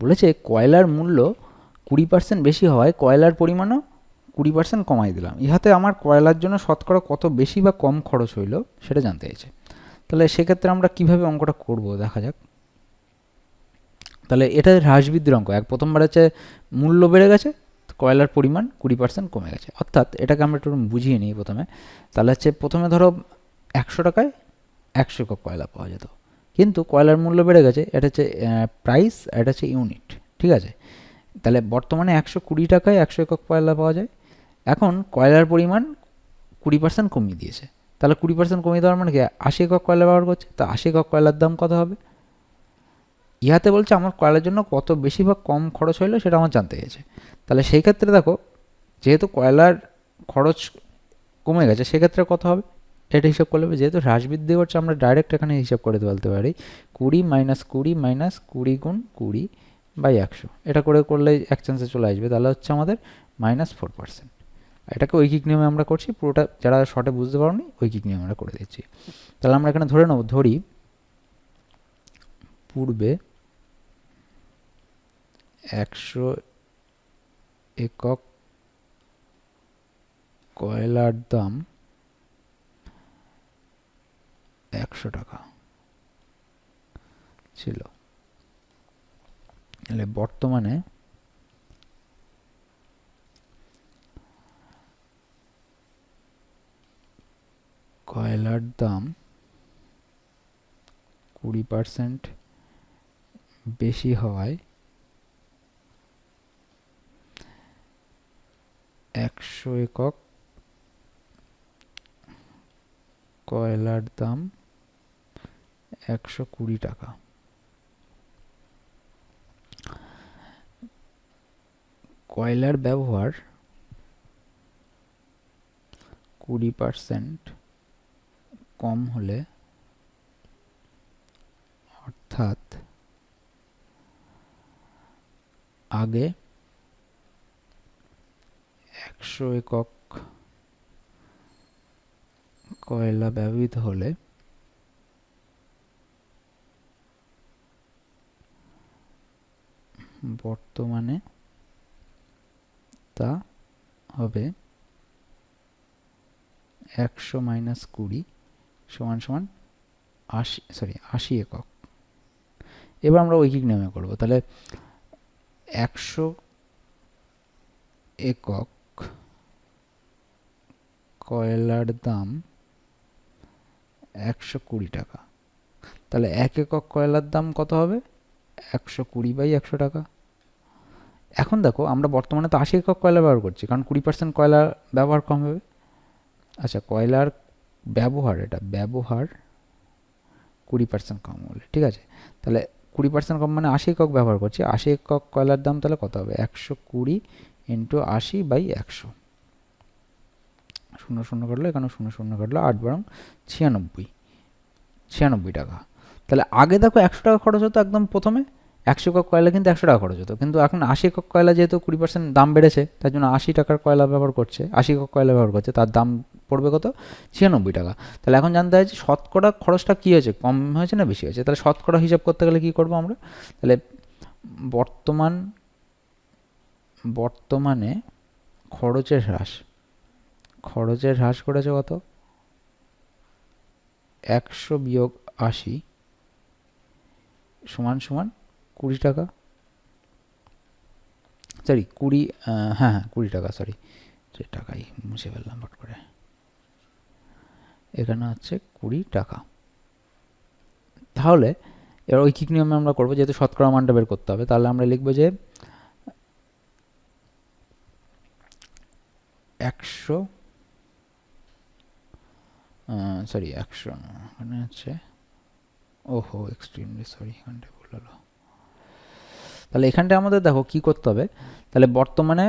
বলেছে কয়লার মূল্য কুড়ি পার্সেন্ট বেশি হওয়ায় কয়লার পরিমাণও কুড়ি পার্সেন্ট কমাই দিলাম। ইহাতে আমার কয়লার জন্য শতকরা কত বেশি বা কম খরচ হইল সেটা জানতে চাইছে। তাহলে সেক্ষেত্রে আমরা কীভাবে অঙ্কটা করব দেখা যাক। তাহলে এটা হ্রাসবৃদ্ধির অঙ্ক। এক প্রথমবার হচ্ছে মূল্য বেড়ে গেছে, কয়লার পরিমাণ কুড়ি পার্সেন্ট কমে গেছে। অর্থাৎ এটাকে আমরা একটু বুঝিয়ে নিই প্রথমে। তাহলে হচ্ছে প্রথমে ধরো একশো টাকায় একশো কয়লা পাওয়া যেত। কিন্তু কয়লার মূল্য বেড়ে গেছে, এটা হচ্ছে প্রাইস এটা হচ্ছে ইউনিট ঠিক আছে? তাহলে বর্তমানে একশো কুড়ি টাকায় একশো একক কয়লা পাওয়া যায়। এখন কয়লার পরিমাণ কুড়ি পার্সেন্ট কমিয়ে দিয়েছে। তাহলে কুড়ি পার্সেন্ট কমিয়ে দেওয়ার মানে কি? আশি একক কয়লা ব্যবহার করছে, তা আশি একক কয়লার দাম কত হবে? ইহাতে বলছে আমার কয়লার জন্য কত বেশি বা কম খরচ হইল সেটা আমার জানতে গেছে তাহলে সেই ক্ষেত্রে দেখো, যেহেতু কয়লার খরচ কমে গেছে, সেক্ষেত্রে কত হবে? এটা হিসাব করলে যেহেতু হ্রাস বৃদ্ধি করছে, আমরা ডাইরেক্ট এখানে হিসাব করে বলতে পারি। কুড়ি মাইনাস কুড়ি মাইনাস কুড়ি গুণ কুড়ি বাই একশো। এটা করে করলে এক চান্সে চলে আসবে। তাহলে হচ্ছে আমাদের মাইনাস ফোর পার্সেন্ট এটাকে ঐকিক নিয়মে আমরা করছি, পুরোটা যারা শর্টে বুঝতে পারোনি, ঐকিক নিয়মে আমরা করে দিচ্ছি। তাহলে আমরা এখানে ধরে নেব, ধরি পূর্বে একশো একক কয়লার দাম একশো টাকা ছিল। তাহলে বর্তমানে কয়লার দাম কুড়ি পার্সেন্ট বেশি হওয়ায় একশো একক কয়লার দাম একশো কুড়ি টাকা। কয়লার ব্যবহার কুড়ি পার্সেন্ট কম হলে অর্থাৎ আগে একশো একক কয়লা ব্যবহৃত হলে বর্তমানে তা হবে একশো মাইনাস কুড়ি সমান সমান আশি সরি আশি একক। এবার আমরা ঐকিক নিয়মে করব। তাহলে একশো একক কয়লার দাম একশো কুড়ি টাকা। তাহলে এক একক কয়লার দাম কত হবে? একশো কুড়ি বাই একশো টাকা। এখন দেখো, আমরা বর্তমানে তো আশি একক কয়লা ব্যবহার করছি, কারণ কুড়ি পার্সেন্ট কয়লা ব্যবহার কম হবে। আচ্ছা কয়লার ব্যবহার এটা, ব্যবহার কুড়ি পার্সেন্ট কম হলে, ঠিক আছে? তাহলে কুড়ি পার্সেন্ট কম মানে আশি একক ব্যবহার করছি, আশি একক কয়লার দাম তাহলে কত হবে? একশো কুড়ি ইন্টু আশি বাই একশো। শূন্য শূন্য কাটলো এখানে শূন্য শূন্য কাটলো আট বারং ছিয়ানব্বই ছিয়ানব্বই টাকা। তাহলে আগে দেখো একশো টাকা খরচ হতো একদম প্রথমে একশো একক কয়লা কিন্তু একশো টাকা খরচ হতো। কিন্তু এখন আশি একক কয়লা যেহেতু কুড়ি পার্সেন্ট দাম বেড়েছে, তার জন্য আশি টাকার কয়লা ব্যবহার করছে, আশি একক কয়লা ব্যবহার করছে, তার দাম পড়বে কত? ছিয়ানব্বই টাকা। তাহলে এখন জানতে হয় যে শতকরা খরচটা কী হয়েছে? কম হয়েছে না বেশি হয়েছে? তাহলে শতকরা হিসাব করতে গেলে কী করব আমরা? তাহলে বর্তমান, বর্তমানে খরচের হ্রাস। খরচের হ্রাস করেছে কত? একশো বিয়োগ আশি সমান সমান কুড়ি টাকা? সরি কুড়ি হ্যাঁ হ্যাঁ কুড়ি টাকা সরি যে টাকাই মুছে ফেললাম ফট করে। এখানে হচ্ছে কুড়ি টাকা। তাহলে এবার ঐকিক নিয়মে আমরা করব, যেহেতু শতকরা মানটা বের করতে হবে, তাহলে আমরা লিখব যে একশো সরি একশো এখানে হচ্ছে, ওহো এক্সট্রিমলি সরি এখানটা ভুল হলো। তাহলে এখানটা আমাদের দেখো কি করতে হবে? তাহলে বর্তমানে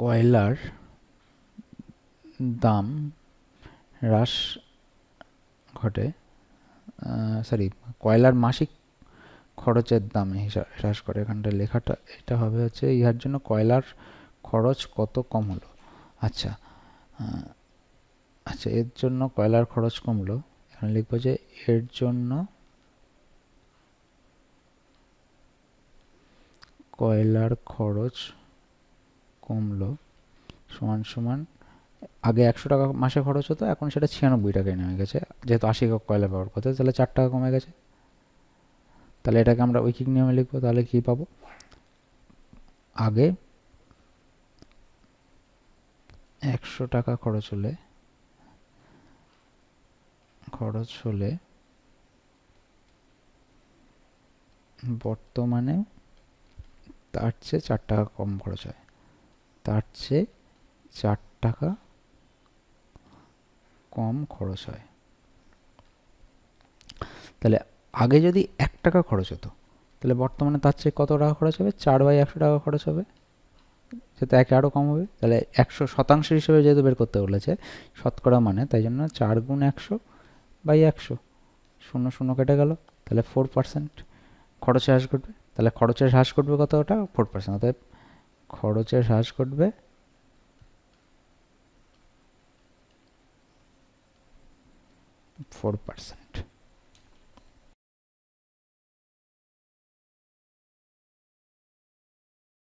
কয়লার দাম হ্রাস ঘটে সরি কয়লার মাসিক খরচের দাম হ্রাস করে। এখানটা লেখাটা, এটা হবে হচ্ছে ইহার জন্য কয়লার খরচ কত কম হলো আচ্ছা আচ্ছা এর জন্য কয়লার খরচ কমলো? লিখব যে এর জন্য কয়লার খরচ কমলো সমান সমান, আগে একশো টাকা মাসে খরচ হতো, এখন সেটা ছিয়ানব্বই টাকায় নেমে গেছে। যেহেতু আশি কয়লা ব্যবহার করতে তাহলে চার টাকা কমে গেছে। তাহলে এটাকে আমরা ঐকিক নিয়মে লিখব, তাহলে কী পাবো? আগে একশো টাকা খরচ হলে খরচ হলে বর্তমানে তার চেয়ে চার টাকা কম খরচ হয়। তার চেয়ে চার টাকা কম খরচ হয়। তাহলে আগে যদি এক টাকা খরচ হতো, তাহলে বর্তমানে তার চেয়ে কত টাকা খরচ হবে? চার বাই একশো টাকা খরচ হবে। যাতে একে আরও কম হবে, তাহলে একশো শতাংশ হিসেবে যেহেতু বের করতে বলেছে, শতকরা মানে তাই জন্য চার গুণ একশো বাই একশো। শূন্য শূন্য কেটে গেল, তাহলে ফোর পার্সেন্ট খরচে হ্রাস ঘটবে। তাহলে খরচের হ্রাস ঘটবে কত ওটা? ফোর পার্সেন্ট অতএব খরচের হ্রাস ঘটবে ফোর পার্সেন্ট